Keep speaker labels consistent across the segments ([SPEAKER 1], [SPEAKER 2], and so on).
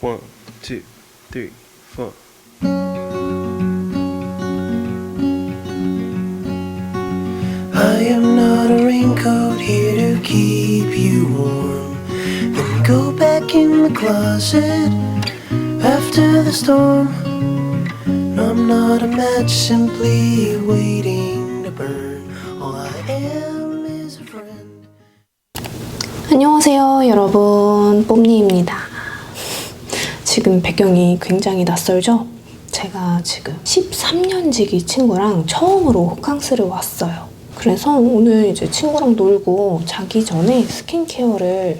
[SPEAKER 1] One, two, three, four.
[SPEAKER 2] I am not a raincoat here to keep you warm. Then go back in the closet after the storm. No, I'm not a match simply waiting to burn. All I am is a friend.
[SPEAKER 3] 안녕하세요, 여러분. 뽐니입니다. 지금 배경이 굉장히 낯설죠? 제가 지금 13년지기 친구랑 처음으로 호캉스를 왔어요. 그래서 오늘 이제 친구랑 놀고 자기 전에 스킨케어를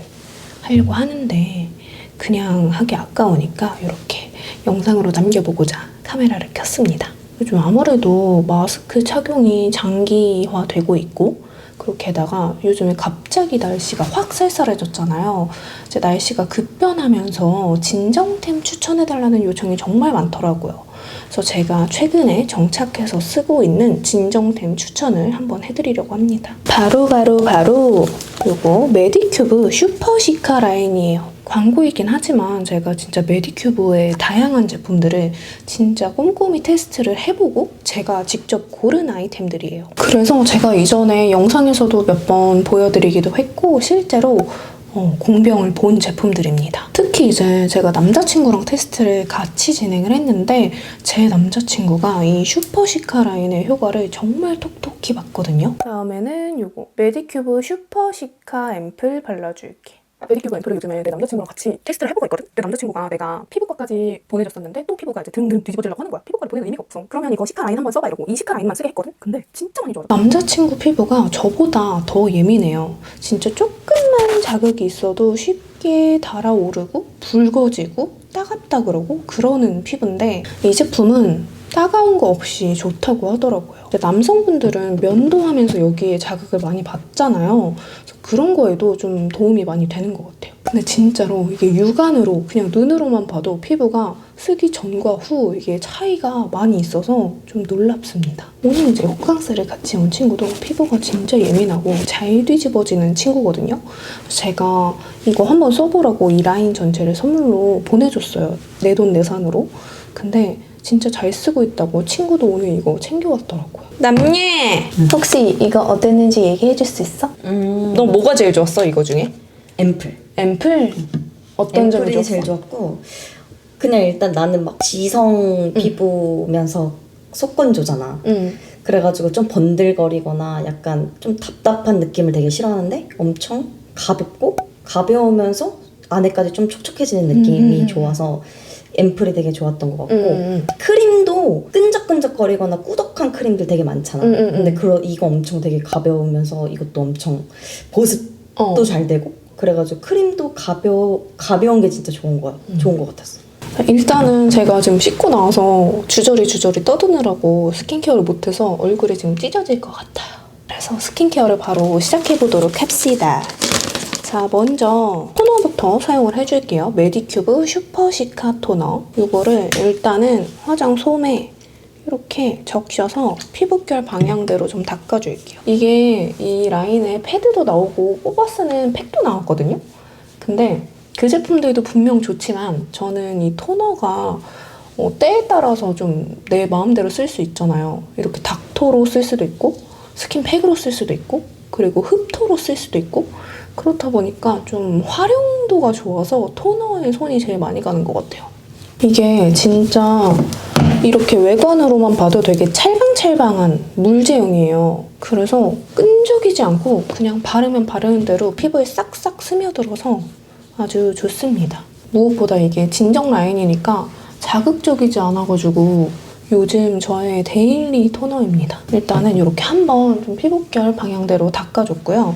[SPEAKER 3] 하려고 하는데 그냥 하기 아까우니까 이렇게 영상으로 남겨보고자 카메라를 켰습니다. 요즘 아무래도 마스크 착용이 장기화되고 있고 그리고 게다가 요즘에 갑자기 날씨가 확 쌀쌀해졌잖아요. 이제 날씨가 급변하면서 진정템 추천해달라는 요청이 정말 많더라고요. 그래서 제가 최근에 정착해서 쓰고 있는 진정템 추천을 한번 해드리려고 합니다. 바로 바로 바로 요거 메디큐브 슈퍼시카 라인이에요. 광고이긴 하지만 제가 진짜 메디큐브의 다양한 제품들을 진짜 꼼꼼히 테스트를 해보고 제가 직접 고른 아이템들이에요. 그래서 제가 이전에 영상에서도 몇 번 보여드리기도 했고 실제로 어, 공병을 본 제품들입니다. 특히 이제 제가 남자친구랑 테스트를 같이 진행을 했는데 제 남자친구가 이 슈퍼시카 라인의 효과를 정말 톡톡히 봤거든요. 다음에는 요거 메디큐브 슈퍼시카 앰플 발라줄게. 메디큐브 앰플을 요즘에 내 남자친구랑 같이 테스트를 해보고 있거든? 내 남자친구가 내가 피부과까지 보내줬었는데 또 피부가 이제 등등 뒤집어지려고 하는 거야. 피부과를 보내는 의미가 없어. 그러면 이거 시카 라인 한번 써봐 이러고 이 시카 라인만 쓰게 했거든? 근데 진짜 많이 좋아졌어. 남자친구 피부가 저보다 더 예민해요. 진짜 조금만 자극이 있어도 쉽게 달아오르고 붉어지고 따갑다 그러고 그러는 피부인데 이 제품은 따가운 거 없이 좋다고 하더라고요. 남성분들은 면도하면서 여기에 자극을 많이 받잖아요. 그런 거에도 좀 도움이 많이 되는 것 같아요. 근데 진짜로 이게 육안으로 그냥 눈으로만 봐도 피부가 쓰기 전과 후 이게 차이가 많이 있어서 좀 놀랍습니다. 오늘 이제 호캉스를 같이 온 친구도 피부가 진짜 예민하고 잘 뒤집어지는 친구거든요. 제가 이거 한번 써보라고 이 라인 전체를 선물로 보내줬어요. 내 돈 내산으로. 근데 진짜 잘 쓰고 있다고 친구도 오늘 이거 챙겨왔더라고요. 남예! 혹시 이거 어땠는지 얘기해 줄 수 있어?
[SPEAKER 4] 음,
[SPEAKER 3] 너 뭐가 제일 좋았어 이거 중에?
[SPEAKER 4] 앰플.
[SPEAKER 3] 앰플? 어떤 점이
[SPEAKER 4] 앰플이
[SPEAKER 3] 좋았어?
[SPEAKER 4] 제일 좋았고 그냥 일단 나는 막 지성 피부면서 속건조잖아.
[SPEAKER 3] 응.
[SPEAKER 4] 그래가지고 좀 번들거리거나 약간 좀 답답한 느낌을 되게 싫어하는데 엄청 가볍고 가벼우면서 안에까지 좀 촉촉해지는 느낌이
[SPEAKER 3] 음.
[SPEAKER 4] 좋아서 앰플이 되게 좋았던 것 같고
[SPEAKER 3] 응.
[SPEAKER 4] 크림도 끈적끈적거리거나 꾸덕한 크림들 되게 많잖아.
[SPEAKER 3] 음, 음, 음.
[SPEAKER 4] 근데 그 이거 엄청 되게 가벼우면서 이것도 엄청 보습도
[SPEAKER 3] 어.
[SPEAKER 4] 잘 되고 그래가지고 크림도 가벼 가벼운 게 진짜 좋은 거야.
[SPEAKER 3] 음.
[SPEAKER 4] 좋은 것 같았어.
[SPEAKER 3] 일단은 제가 지금 씻고 나와서 주저리 주저리 떠드느라고 스킨케어를 못해서 얼굴이 지금 찢어질 것 같아요. 그래서 스킨케어를 바로 시작해보도록 합시다. 자, 먼저 토너부터 사용을 해줄게요. 메디큐브 슈퍼 시카 토너. 이거를 일단은 화장 솜에 이렇게 적셔서 피부결 방향대로 좀 닦아줄게요. 이게 이 라인에 패드도 나오고 뽑아 쓰는 팩도 나왔거든요. 근데 그 제품들도 분명 좋지만 저는 이 토너가 어, 때에 따라서 좀 내 마음대로 쓸 수 있잖아요. 이렇게 닥토로 쓸 수도 있고 스킨팩으로 쓸 수도 있고 그리고 흡토로 쓸 수도 있고 그렇다 보니까 좀 활용도가 좋아서 토너에 손이 제일 많이 가는 것 같아요. 이게 진짜 이렇게 외관으로만 봐도 되게 찰방찰방한 물 제형이에요. 그래서 끈적이지 않고 그냥 바르면 바르는 대로 피부에 싹싹 스며들어서 아주 좋습니다. 무엇보다 이게 진정 라인이니까 자극적이지 않아가지고 요즘 저의 데일리 토너입니다. 일단은 이렇게 한번 좀 피부결 방향대로 닦아줬고요.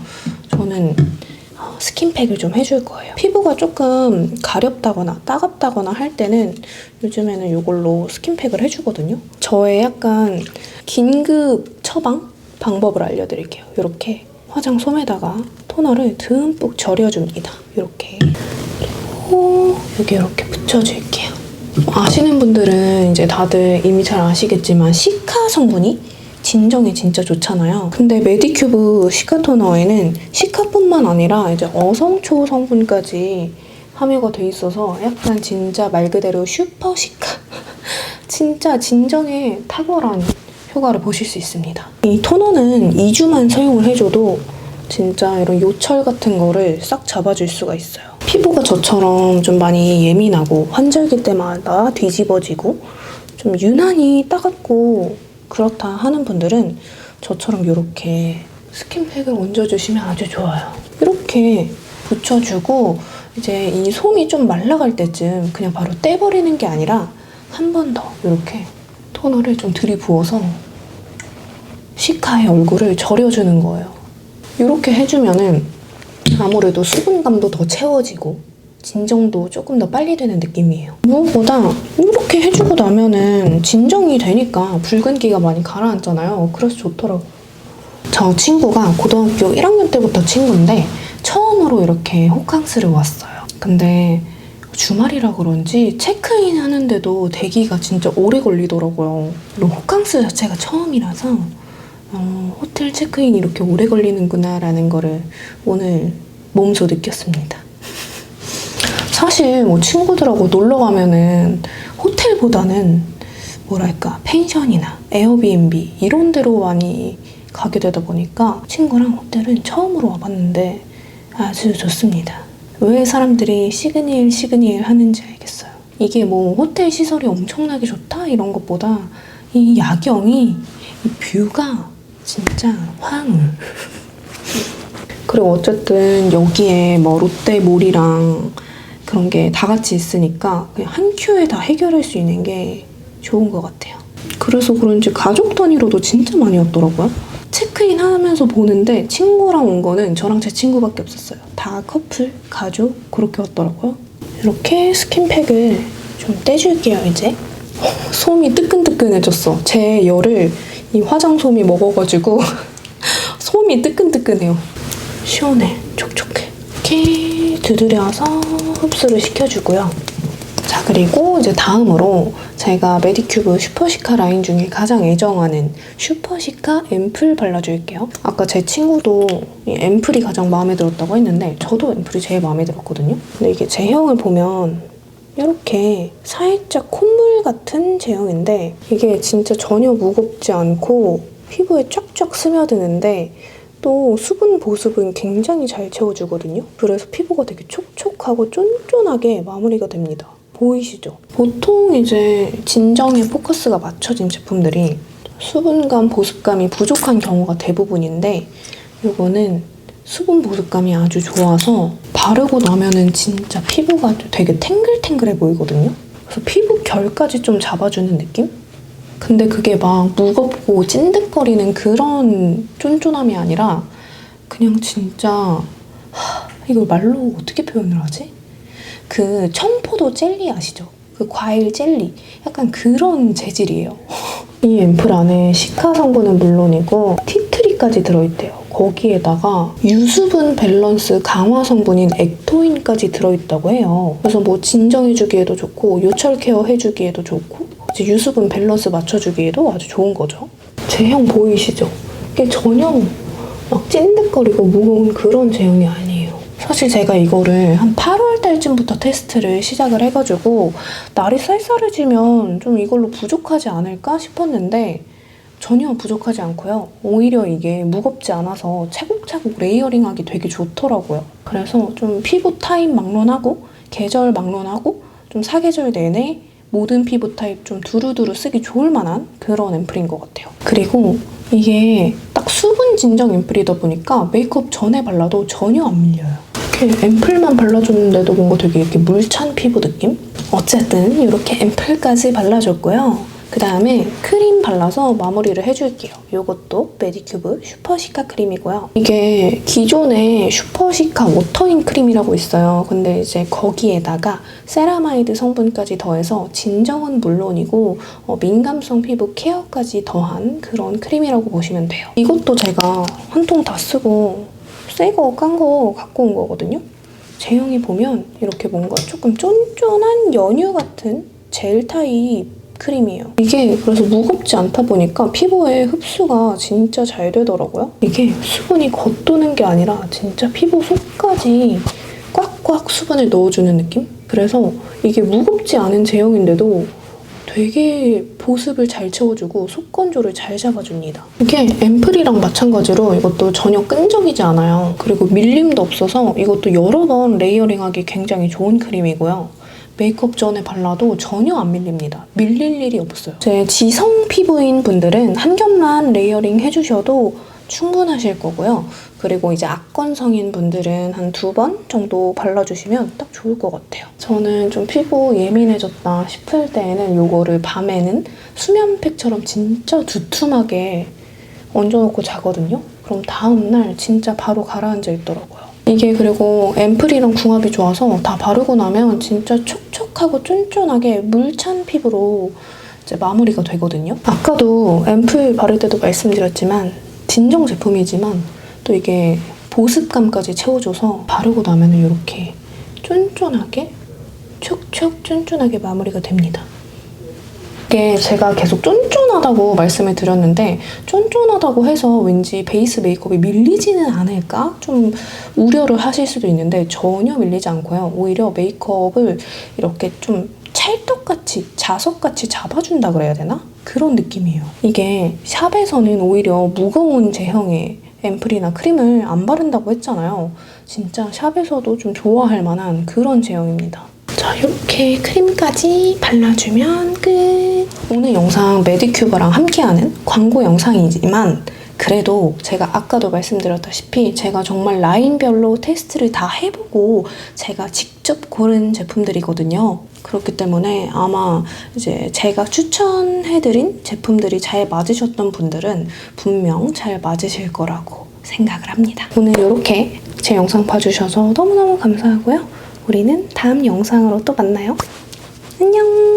[SPEAKER 3] 저는 어, 스킨팩을 좀 해줄 거예요. 피부가 조금 가렵다거나 따갑다거나 할 때는 요즘에는 이걸로 스킨팩을 해주거든요. 저의 약간 긴급 처방 방법을 알려드릴게요. 이렇게 화장 솜에다가 토너를 듬뿍 절여줍니다. 이렇게 그리고 여기 이렇게 붙여줄게요. 아시는 분들은 이제 다들 이미 잘 아시겠지만 시카 성분이 진정에 진짜 좋잖아요. 근데 메디큐브 시카 토너에는 시카뿐만 아니라 이제 어성초 성분까지 함유가 돼 있어서 약간 진짜 말 그대로 슈퍼 시카 진짜 진정의 탁월한 효과를 보실 수 있습니다. 이 토너는 2주만 사용을 해줘도 진짜 이런 요철 같은 거를 싹 잡아줄 수가 있어요. 피부가 저처럼 좀 많이 예민하고 환절기 때마다 뒤집어지고 좀 유난히 따갑고 그렇다 하는 분들은 저처럼 이렇게 스킨팩을 얹어주시면 아주 좋아요. 이렇게 붙여주고 이제 이 솜이 좀 말라갈 때쯤 그냥 바로 떼버리는 게 아니라 한 번 더 이렇게 토너를 좀 들이부어서 시카의 얼굴을 절여주는 거예요. 이렇게 해주면은 아무래도 수분감도 더 채워지고 진정도 조금 더 빨리 되는 느낌이에요. 무엇보다 이렇게 해주고 나면은 진정이 되니까 붉은기가 많이 가라앉잖아요. 그래서 좋더라고. 저 친구가 고등학교 1학년 때부터 친구인데 처음으로 이렇게 호캉스를 왔어요. 근데 주말이라 그런지 체크인 하는데도 대기가 진짜 오래 걸리더라고요. 그리고 호캉스 자체가 처음이라서 어, 호텔 체크인이 이렇게 오래 걸리는구나라는 거를 오늘 몸소 느꼈습니다. 사실 뭐 친구들하고 놀러 가면은 호텔보다는 뭐랄까 펜션이나 에어비앤비 이런 데로 많이 가게 되다 보니까 친구랑 호텔은 처음으로 와봤는데 아주 좋습니다. 왜 사람들이 시그니엘 시그니엘 하는지 알겠어요. 이게 뭐 호텔 시설이 엄청나게 좋다 이런 것보다 이 야경이 이 뷰가 진짜 황홀. 그리고 어쨌든 여기에 뭐 롯데몰이랑 그런 게 다 같이 있으니까 그냥 한 큐에 다 해결할 수 있는 게 좋은 것 같아요. 그래서 그런지 가족 단위로도 진짜 많이 왔더라고요. 체크인 하면서 보는데 친구랑 온 거는 저랑 제 친구밖에 없었어요. 다 커플, 가족 그렇게 왔더라고요. 이렇게 스킨팩을 좀 떼줄게요 이제. 어, 솜이 뜨끈뜨끈해졌어. 제 열을 이 화장솜이 먹어가지고 솜이 뜨끈뜨끈해요. 시원해, 촉촉해. 이렇게 두드려서 흡수를 시켜주고요. 자 그리고 이제 다음으로 제가 메디큐브 슈퍼시카 라인 중에 가장 애정하는 슈퍼시카 앰플 발라줄게요. 아까 제 친구도 이 앰플이 가장 마음에 들었다고 했는데 저도 앰플이 제일 마음에 들었거든요. 근데 이게 제형을 보면 이렇게 살짝 콧물 같은 제형인데 이게 진짜 전혀 무겁지 않고 피부에 쫙쫙 스며드는데 또 수분 보습은 굉장히 잘 채워주거든요. 그래서 피부가 되게 촉촉하고 쫀쫀하게 마무리가 됩니다. 보이시죠? 보통 이제 진정에 포커스가 맞춰진 제품들이 수분감, 보습감이 부족한 경우가 대부분인데 이거는 수분 보습감이 아주 좋아서 바르고 나면은 진짜 피부가 되게 탱글탱글해 보이거든요. 그래서 피부 결까지 좀 잡아주는 느낌? 근데 그게 막 무겁고 찐득거리는 그런 쫀쫀함이 아니라 그냥 진짜 하, 이걸 말로 어떻게 표현을 하지? 그 청포도 젤리 아시죠? 그 과일 젤리 약간 그런 재질이에요. 이 앰플 안에 시카 성분은 물론이고 티트리까지 들어있대요. 거기에다가 유수분 밸런스 강화 성분인 액토인까지 들어있다고 해요. 그래서 뭐 진정해주기에도 좋고 요철 케어 해주기에도 좋고 이제 유수분 밸런스 맞춰주기에도 아주 좋은 거죠. 제형 보이시죠? 이게 전혀 막 찐득거리고 무거운 그런 제형이 아니에요. 사실 제가 이거를 한 8월 달쯤부터 테스트를 시작을 해가지고 날이 쌀쌀해지면 좀 이걸로 부족하지 않을까 싶었는데 전혀 부족하지 않고요. 오히려 이게 무겁지 않아서 차곡차곡 레이어링하기 되게 좋더라고요. 그래서 좀 피부 타입 막론하고 계절 막론하고 좀 사계절 내내 모든 피부 타입 좀 두루두루 쓰기 좋을 만한 그런 앰플인 것 같아요. 그리고 이게 딱 수분 진정 앰플이다 보니까 메이크업 전에 발라도 전혀 안 밀려요. 이렇게 앰플만 발라줬는데도 뭔가 되게 이렇게 물찬 피부 느낌? 어쨌든 이렇게 앰플까지 발라줬고요. 그 다음에 크림 발라서 마무리를 해줄게요. 이것도 메디큐브 슈퍼시카 크림이고요. 이게 기존에 슈퍼시카 워터인 크림이라고 있어요. 근데 이제 거기에다가 세라마이드 성분까지 더해서 진정은 물론이고 어, 민감성 피부 케어까지 더한 그런 크림이라고 보시면 돼요. 이것도 제가 한 통 다 쓰고 새 거, 깐 거 갖고 온 거거든요. 제형이 보면 이렇게 뭔가 조금 쫀쫀한 연유 같은 젤 타입 크림이에요. 이게 그래서 무겁지 않다 보니까 피부에 흡수가 진짜 잘 되더라고요. 이게 수분이 겉도는 게 아니라 진짜 피부 속까지 꽉꽉 수분을 넣어주는 느낌? 그래서 이게 무겁지 않은 제형인데도 되게 보습을 잘 채워주고 속 건조를 잘 잡아줍니다. 이게 앰플이랑 마찬가지로 이것도 전혀 끈적이지 않아요. 그리고 밀림도 없어서 이것도 여러 번 레이어링하기 굉장히 좋은 크림이고요. 메이크업 전에 발라도 전혀 안 밀립니다. 밀릴 일이 없어요. 제 지성 피부인 분들은 한 겹만 레이어링 해주셔도 충분하실 거고요. 그리고 이제 악건성인 분들은 한 두 번 정도 발라주시면 딱 좋을 것 같아요. 저는 좀 피부 예민해졌다 싶을 때에는 이거를 밤에는 수면팩처럼 진짜 두툼하게 얹어놓고 자거든요. 그럼 다음날 진짜 바로 가라앉아 있더라고요. 이게 그리고 앰플이랑 궁합이 좋아서 다 바르고 나면 진짜 촉촉하고 쫀쫀하게 물찬 피부로 이제 마무리가 되거든요. 아까도 앰플 바를 때도 말씀드렸지만 진정 제품이지만 또 이게 보습감까지 채워줘서 바르고 나면 이렇게 쫀쫀하게 촉촉 쫀쫀하게 마무리가 됩니다. 이게 제가 계속 쫀쫀하다고 말씀을 드렸는데 쫀쫀하다고 해서 왠지 베이스 메이크업이 밀리지는 않을까 좀 우려를 하실 수도 있는데 전혀 밀리지 않고요. 오히려 메이크업을 이렇게 좀 찰떡같이 자석같이 잡아준다 그래야 되나? 그런 느낌이에요. 이게 샵에서는 오히려 무거운 제형의 앰플이나 크림을 안 바른다고 했잖아요. 진짜 샵에서도 좀 좋아할 만한 그런 제형입니다. 자, 이렇게 크림까지 발라주면 끝! 오늘 영상 메디큐버랑 함께하는 광고 영상이지만 그래도 제가 아까도 말씀드렸다시피 제가 정말 라인별로 테스트를 다 해보고 제가 직접 고른 제품들이거든요. 그렇기 때문에 아마 이제 제가 추천해드린 제품들이 잘 맞으셨던 분들은 분명 잘 맞으실 거라고 생각을 합니다. 오늘 이렇게 제 영상 봐주셔서 너무너무 감사하고요. 우리는 다음 영상으로 또 만나요. 안녕!